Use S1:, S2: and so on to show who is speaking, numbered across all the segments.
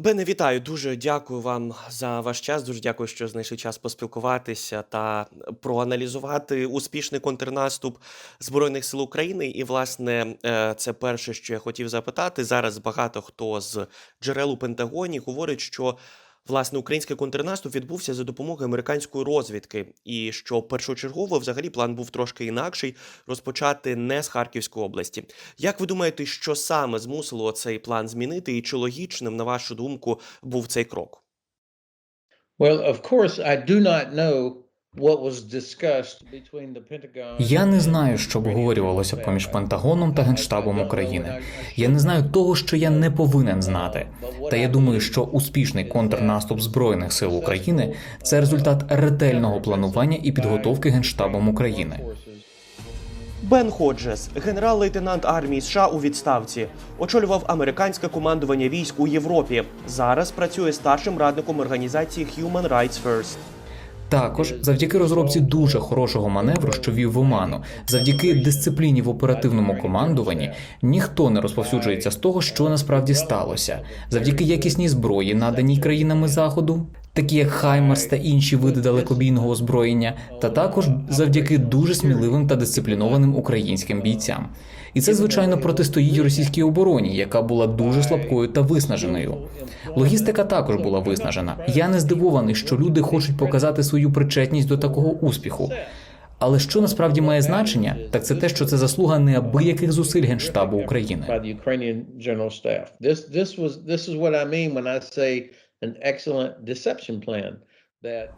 S1: Бене, вітаю. Дуже дякую вам за ваш час. Дуже дякую, що знайшли час поспілкуватися та проаналізувати успішний контрнаступ Збройних сил України. І, власне, е, це перше, що я хотів запитати. Зараз багато хто з джерел у Пентагоні говорить, що власне український контрнаступ відбувся за допомогою американської розвідки, і що першочергово взагалі план був трошки інакший розпочати не з Харківської області. Як ви думаєте, що саме змусило цей план змінити, і чи логічним, на вашу думку, був цей крок?
S2: Well, of course, I do not know
S3: Я не знаю, що обговорювалося поміж Пентагоном та Генштабом України. Я не знаю того, що я не повинен знати. Та я думаю, що успішний контрнаступ збройних сил України це результат ретельного планування і підготовки Генштабом України.
S1: Бен Ходжес, генерал-лейтенант армії США у відставці, очолював американське командування військ у Європі. Зараз працює старшим радником організації Human Rights First.
S3: Також завдяки розробці дуже хорошого маневру, що вів в оману, завдяки дисципліні в оперативному командуванні, ніхто не розповсюджується з того, що насправді сталося, завдяки якісній зброї, наданій країнами заходу, такі як Хаймерс та інші види далекобійного озброєння, та також завдяки дуже сміливим та дисциплінованим українським бійцям. І це звичайно протистоїть російській обороні, яка була дуже слабкою та виснаженою. Логістика також була виснажена. Я не здивований, що люди хочуть показати свою причетність до такого успіху. Але що насправді має значення, так це те, що це заслуга неабияких зусиль генштабу України.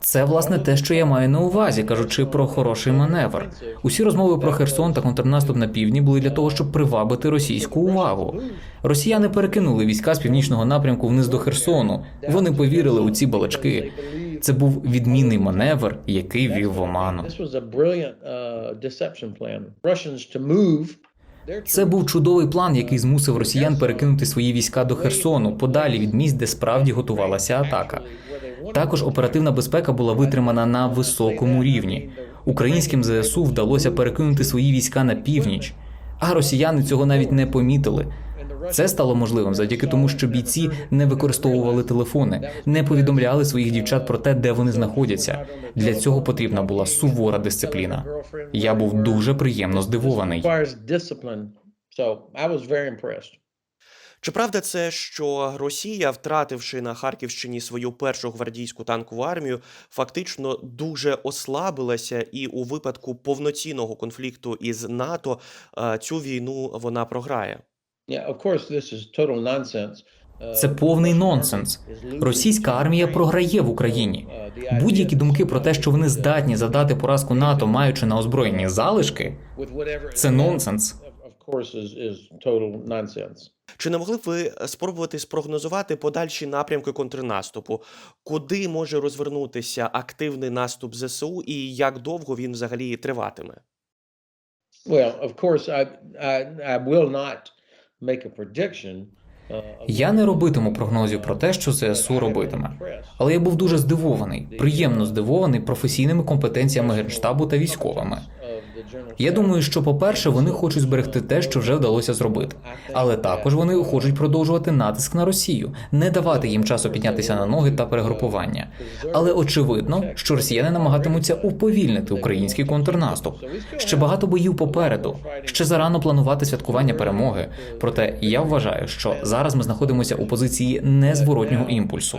S3: Це власне те, що я маю на увазі, кажучи про хороший маневр. Усі розмови про Херсон та контрнаступ на півдні були для того, щоб привабити російську увагу. Росіяни перекинули війська з північного напрямку вниз до Херсону. Вони повірили у ці балачки. Це був відмінний маневр, який вів в оману. Це був чудовий план, який змусив росіян перекинути свої війська до Херсону, подалі від місць, де справді готувалася атака. Також оперативна безпека була витримана на високому рівні. Українським ЗСУ вдалося перекинути свої війська на північ, а росіяни цього навіть не помітили. Це стало можливим завдяки тому, що бійці не використовували телефони, не повідомляли своїх дівчат про те, де вони знаходяться. Для цього потрібна була сувора дисципліна. Я був дуже приємно здивований.
S1: Чи правда це, що Росія, втративши на Харківщині свою першу гвардійську танкову армію, фактично дуже ослабилася, і у випадку повноцінного конфлікту із НАТО е, цю війну вона програє?
S2: Yeah, of course, this is total nonsense. Uh,
S3: Це повний нонсенс. Російська армія програє в Україні. Будь-які думки про те, що вони здатні задати поразку НАТО, маючи на озброєнні залишки, це нонсенс.
S1: Чи не могли б ви спробувати спрогнозувати подальші напрямки контрнаступу? Куди може розвернутися активний наступ ЗСУ і як довго він взагалі триватиме?
S2: Well, of course, I, I, I will not uh,
S3: Я не робитиму прогнозів про те, що ЗСУ робитиме. Але я був дуже здивований, приємно здивований професійними компетенціями генштабу та військовими. Я думаю, що, по-перше, вони хочуть зберегти те, що вже вдалося зробити, але також вони хочуть продовжувати натиск на Росію, не давати їм часу піднятися на ноги та перегрупування. Але очевидно, що росіяни намагатимуться уповільнити український контрнаступ. Ще багато боїв попереду. Ще зарано планувати святкування перемоги. Проте я вважаю, що зараз ми знаходимося у позиції незворотнього імпульсу.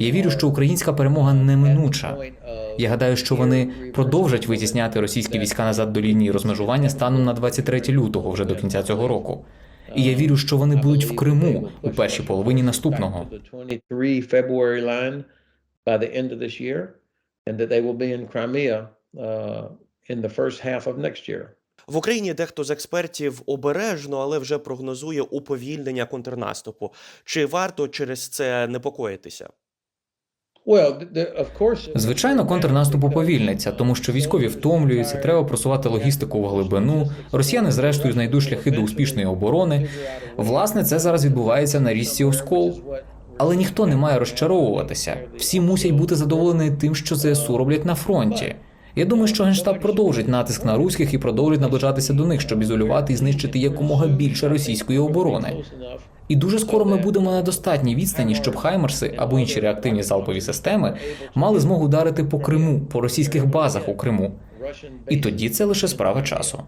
S3: Я вірю, що українська перемога неминуча. Я гадаю, що вони продовжать витісняти російські війська назад до лінії розмежування станом на 23 лютого, вже до кінця цього року. І я вірю, що вони будуть в Криму у першій половині наступного.
S2: The 23 February line by the end of this year, and that they will be in Crimea in the first half of next year.
S1: В Україні дехто з експертів обережно, але вже прогнозує уповільнення контрнаступу. Чи варто через це непокоїтися?
S2: Well, the, the, of course,
S3: Звичайно, контрнаступ уповільниться, тому що військові втомлюються, треба просувати логістику в глибину. Росіяни, зрештою, знайдуть шляхи до успішної оборони. Власне, це зараз відбувається на річці Оскол. Але ніхто не має розчаровуватися. Всі мусять бути задоволені тим, що ЗСУ роблять на фронті. Я думаю, що генштаб продовжить натиск на руських і продовжить наближатися до них, щоб ізолювати і знищити якомога більше російської оборони. І дуже скоро ми будемо на достатній відстані, щоб Хаймерси або інші реактивні залпові системи мали змогу ударити по Криму, по російських базах у Криму. І тоді це лише справа часу.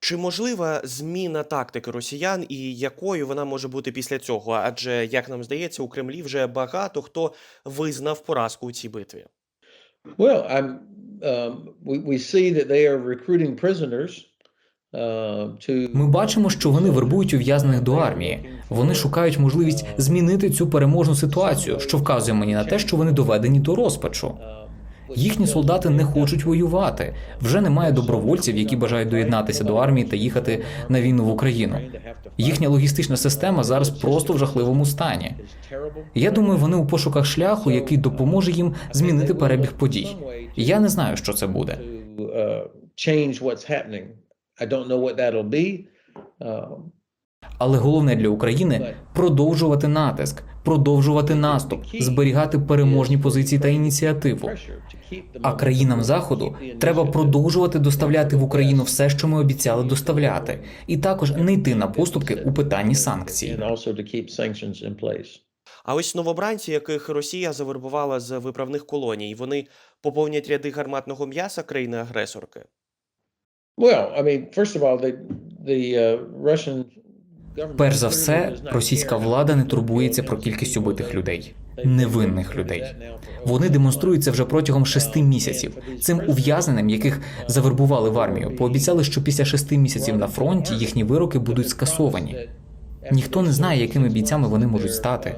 S1: Чи можлива зміна тактики росіян і якою вона може бути після цього? Адже, як нам здається, у Кремлі вже багато хто визнав поразку у цій битві.
S2: Well, I'm, um, we, we see that they are recruiting prisoners.
S3: Ми бачимо, що вони вербують ув'язнених до армії. Вони шукають можливість змінити цю переможну ситуацію, що вказує мені на те, що вони доведені до розпачу. Їхні солдати не хочуть воювати. Вже немає добровольців, які бажають доєднатися до армії та їхати на війну в Україну. Їхня логістична система зараз просто в жахливому стані. Я думаю, вони у пошуках шляху, який допоможе їм змінити перебіг подій. Я не знаю, що це буде.
S2: I don't know what that'll be. Um,
S3: Але головне для України продовжувати натиск, продовжувати наступ, зберігати переможні позиції та ініціативу. А країнам заходу треба продовжувати доставляти в Україну все, що ми обіцяли доставляти, і також не йти на поступки у питанні санкцій.
S1: А ось новобранці, яких Росія завербувала з виправних колоній, вони поповнять ряди гарматного м'яса країни-агресорки.
S2: Well, I mean, first of all, the, the uh, Russian
S3: Перш за все, російська влада не турбується про кількість убитих людей, невинних людей. Вони
S2: over
S3: демонструють це
S2: a
S3: вже протягом шести
S2: Uh,
S3: місяців.
S2: for these
S3: Цим ув'язненим, яких
S2: uh,
S3: завербували в армію, пообіцяли, що після шести місяців на фронті їхні вироки будуть скасовані. Ніхто не знає, якими бійцями вони можуть стати.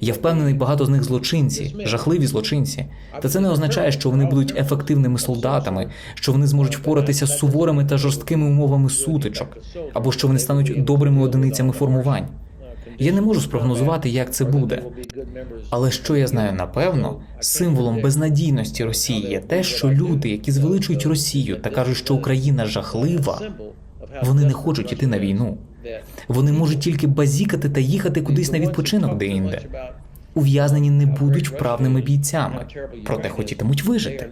S3: Я впевнений, багато з них злочинці, жахливі злочинці. Та це не означає, що вони будуть ефективними солдатами, що вони зможуть впоратися з суворими та жорсткими умовами сутичок, або що вони стануть добрими одиницями формувань. Я не можу спрогнозувати, як це буде. Але що я знаю напевно, символом безнадійності Росії є те, що люди, які звеличують Росію та кажуть, що Україна жахлива, вони не хочуть іти на війну. Вони можуть тільки базікати та їхати кудись на відпочинок де-інде. Ув'язнені не будуть вправними бійцями, проте хотітимуть вижити.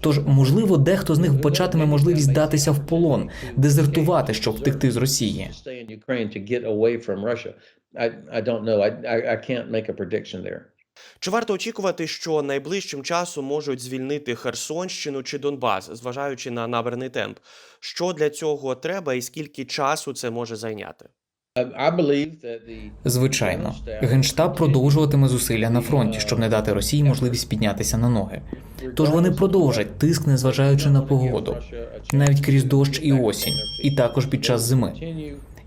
S3: Тож, можливо, дехто з них вбачатиме можливість датися в полон, дезертувати, щоб втекти з Росії.
S2: I, don't know. I, I can't make a prediction there.
S1: Чи варто очікувати, що найближчим часом можуть звільнити Херсонщину чи Донбас, зважаючи на набраний темп? Що для цього треба і скільки часу це може зайняти?
S3: Звичайно, генштаб продовжуватиме зусилля на фронті, щоб не дати Росії можливість піднятися на ноги. Тож вони продовжать тиск, незважаючи на погоду, навіть крізь дощ і осінь, і також під час зими.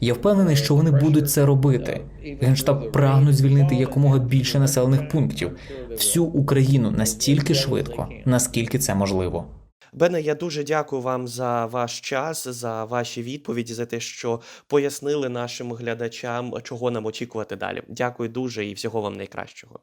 S3: Я впевнений, що вони будуть це робити. Генштаб прагнуть звільнити якомога більше населених пунктів, всю Україну настільки швидко, наскільки це можливо.
S1: Бене, я дуже дякую вам за ваш час, за ваші відповіді, за те, що пояснили нашим глядачам, чого нам очікувати далі. Дякую дуже і всього вам найкращого.